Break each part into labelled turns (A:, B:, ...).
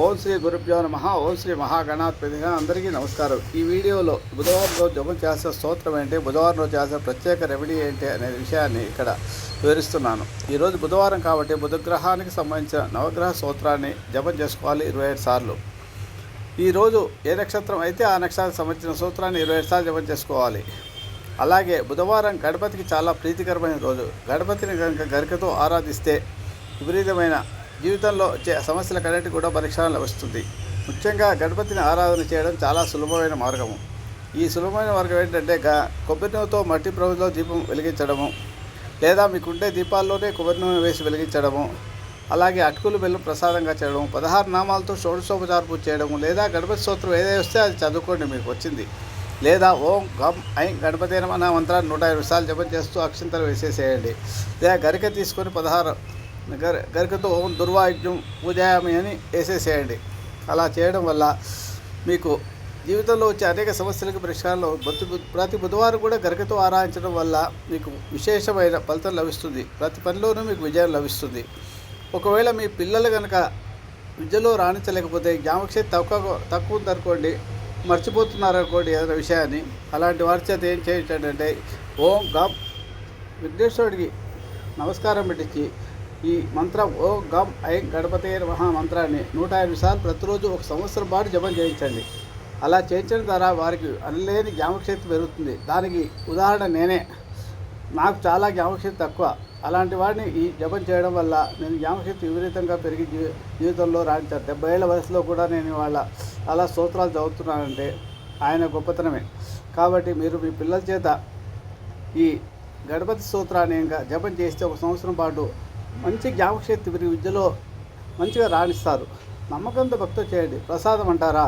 A: ఓం శ్రీ గురుభ్యో నమ. ఓం శ్రీ మహాగణాధిపతిగా అందరికీ నమస్కారం. ఈ వీడియోలో బుధవారం రోజు జపం చేసే స్తోత్రం ఏంటి? బుధవారం రోజు చేసే ప్రత్యేక రెమెడీ ఏంటి అనే విషయాన్ని ఇక్కడ వివరిస్తున్నాను. ఈరోజు బుధవారం కాబట్టి బుధగ్రహానికి సంబంధించిన నవగ్రహ స్తోత్రాన్ని జపం చేసుకోవాలి ఇరవై ఏడు సార్లు. ఈరోజు ఏ నక్షత్రం అయితే ఆ నక్షత్రానికి సంబంధించిన సూత్రాన్ని ఇరవై ఐదు సార్లు జపం చేసుకోవాలి. అలాగే బుధవారం గణపతికి చాలా ప్రీతికరమైన రోజు. గణపతిని కనుక గరికతో ఆరాధిస్తే విపరీతమైన జీవితంలో వచ్చే సమస్యలకన్నిటి కూడా పరిష్కారం లభిస్తుంది. ముఖ్యంగా గణపతిని ఆరాధన చేయడం చాలా సులభమైన మార్గము. ఈ సులభమైన మార్గం ఏంటంటే గా కొబ్బరి నూనెతో మట్టి ప్రభుత్వం దీపం వెలిగించడము లేదా మీకుండే దీపాల్లోనే కొబ్బరి నూనె వేసి వెలిగించడము అలాగే అటుకులు బెల్లం ప్రసాదంగా చేయడం పదహారు నామాలతో షోడశోపచార పూజ చేయడం లేదా గణపతి స్తోత్రం ఏదైతే వస్తే అది చదువుకోండి మీకు వచ్చింది. లేదా ఓం గమ్ ఐం గణపతి నమ మంత్రాన్ని నూట ఇరవై సార్లు జపం చేస్తూ అక్షంతలు వేసేసేయండి. లేదా గరిక తీసుకొని పదహారు గరి గరికతో ఓం దుర్వాయుజ్యం పూజాయామి అని వేసేసేయండి. అలా చేయడం వల్ల మీకు జీవితంలో వచ్చే అనేక సమస్యలకు పరిష్కారంలో ప్రతి ప్రతి బుధవారం కూడా గరికతో ఆరాధించడం వల్ల మీకు విశేషమైన ఫలితం లభిస్తుంది. ప్రతి పనిలోనూ మీకు విజయం లభిస్తుంది. ఒకవేళ మీ పిల్లలు కనుక విద్యలో రాణించలేకపోతే జ్ఞాపకశక్తి తక్కువ తక్కువ ఉందనుకోండి మర్చిపోతున్నారు అనుకోండి ఏదైనా విషయాన్ని. అలాంటి వారి చేత ఏం చేయించండి ఓం గా విఘ్నేశ్వరుడికి నమస్కారం పెట్టించి ఈ మంత్రం ఓ గమ్ ఐ గణపతి మహా మంత్రాన్ని నూట యాభై సార్లు ప్రతిరోజు ఒక సంవత్సరం పాటు జపం చేయించండి. అలా చేయించడం ద్వారా వారికి అనలేని జ్ఞాపకశక్తి పెరుగుతుంది. దానికి ఉదాహరణ నేనే. నాకు చాలా జ్ఞాపకశక్తి తక్కువ. అలాంటి వాడిని ఈ జపం చేయడం వల్ల నేను జ్ఞాపకశక్తి విపరీతంగా పెరిగి జీవితంలో రాణించాను. డెబ్బై ఏళ్ళ వయసులో కూడా నేను వాళ్ళ అలా స్తోత్రాలు చదువుతున్నానంటే ఆయన గొప్పతనమే. కాబట్టి మీరు మీ పిల్లల చేత ఈ గణపతి స్తోత్రాన్ని ఇంకా జపం చేస్తే ఒక సంవత్సరం పాటు మంచి జ్ఞాపకశక్తి పెరిగి విద్యలో మంచిగా రాణిస్తారు. నమ్మకంతో భక్తి చేయండి. ప్రసాదం అంటారా?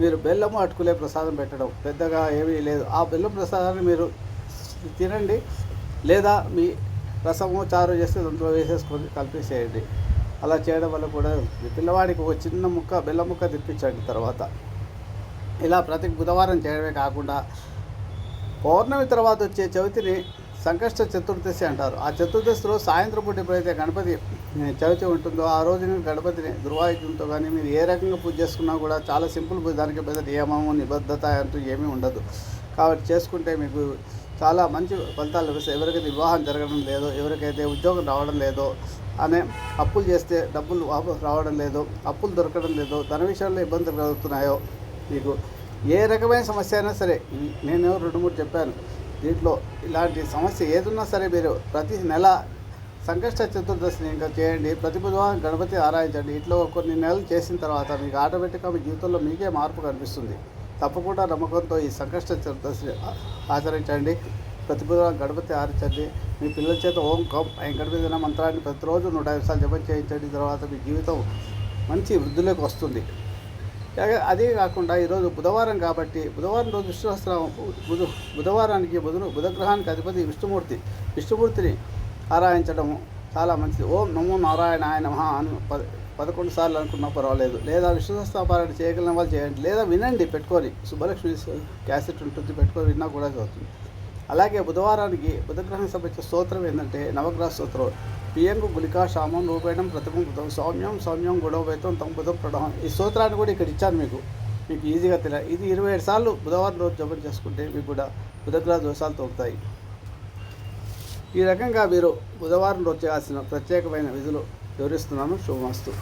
A: మీరు బెల్లము అటుకులే ప్రసాదం పెట్టడం. పెద్దగా ఏమీ లేదు. ఆ బెల్లం ప్రసాదాన్ని మీరు తినండి. లేదా మీ రసము చారు చేస్తే దాంట్లో వేసేసుకొని కలిపేసేయండి. అలా చేయడం వల్ల కూడా మీ పిల్లవాడికి ఒక చిన్న ముక్క బెల్లం ముక్క తెప్పించండి తర్వాత. ఇలా ప్రతి బుధవారం చేయడమే కాకుండా పౌర్ణమి తర్వాత వచ్చే చవితిని సంకష్ట చతుర్దశి అంటారు. ఆ చతుర్దశిలో సాయంత్రం పూట ఎప్పుడైతే గణపతి ఏ, చవితి ఉంటుందో ఆ రోజున గణపతిని దుర్వాయుధంతో కానీ మీరు ఏ రకంగా పూజ చేసుకున్నా కూడా చాలా సింపుల్ పూజ. దానికి పెద్ద నియమము నిబద్ధత అంటూ ఏమీ ఉండదు. కాబట్టి చేసుకుంటే మీకు చాలా మంచి ఫలితాలు లభిస్తాయి. ఎవరికైతే వివాహం జరగడం లేదో ఎవరికైతే ఉద్యోగం రావడం లేదో అనే అప్పులు చేస్తే డబ్బులు వాపసు రావడం లేదో అప్పులు దొరకడం లేదో ధన విషయంలో ఇబ్బందులు కలుగుతున్నాయో మీకు ఏ రకమైన సమస్య అయినా సరే నేను రెండు మూడు చెప్పాను. దీంట్లో ఇలాంటి సమస్య ఏదున్నా సరే మీరు ప్రతి నెల సంకష్ట చతుర్దశిని ఇంకా చేయండి. ప్రతి బుధవారం గణపతి ఆరాధించండి. ఇంట్లో కొన్ని నెలలు చేసిన తర్వాత మీకు ఆటోమేటిక్గా మీ జీవితంలో మీకే మార్పు కనిపిస్తుంది. తప్పకుండా నమ్మకంతో ఈ సంకష్ట చతుర్దశి ఆచరించండి. ప్రతి బుధవారం గణపతి ఆరించండి మీ పిల్లల చేత ఓం కం ఆయన గణపతి అనే మంత్రాన్ని ప్రతిరోజు నూట యాభై సార్లు జపం చేయించండి. తర్వాత మీ జీవితం మంచి వృద్ధిలోకి వస్తుంది. అదే కాకుండా ఈరోజు బుధవారం కాబట్టి బుధవారం రోజు విష్ణు బుధు బుధ బుధవారానికి బుధుడు బుధగ్రహానికి అధిపతి విష్ణుమూర్తి. విష్ణుమూర్తిని ఆరాధించడము చాలా మంచిది. ఓం నమో నారాయణ ఆయన మహా పద పదకొండు సార్లు అనుకున్నా పర్వాలేదు. లేదా విష్ణు చేయగలిగిన వాళ్ళు చేయండి. లేదా వినండి పెట్టుకొని. సుబ్బలక్ష్మి క్యాసెట్ ఉంటుంది పెట్టుకొని విన్నా కూడా చదువుతుంది. అలాగే బుధవారానికి బుధగ్రహం సంబంధించిన స్తోత్రం ఏంటంటే నవగ్రహ స్తోత్రం. పియంగు గులికా శామం రూపేణం ప్రతిమం బుధం సౌమ్యం సౌమ్యం గొడవైతం తమ బుధం ప్రణవం. ఈ స్తోత్రాన్ని కూడా ఇక్కడ ఇచ్చాను మీకు. మీకు ఈజీగా తెలియదు ఇది ఇరవై ఏడు సార్లు బుధవారం రోజు జపం చేసుకుంటే మీకు కూడా బుధగ్రహ దోషాలు తోపుతాయి ఈ రకంగా మీరు బుధవారం రోజు చేయాల్సిన ప్రత్యేకమైన విధులు వివరిస్తున్నాను. శుభమస్తు.